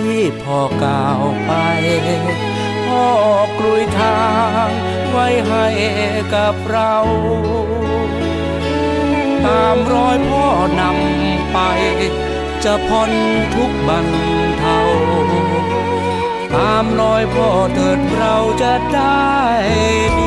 ที่พ่อก้าวไปพ่อกลุยทางไว้ให้กับเรา ตามรอยพ่อนำไป จะพ้นทุกบันเทาตามรอยพ่อเถิดเราจะได้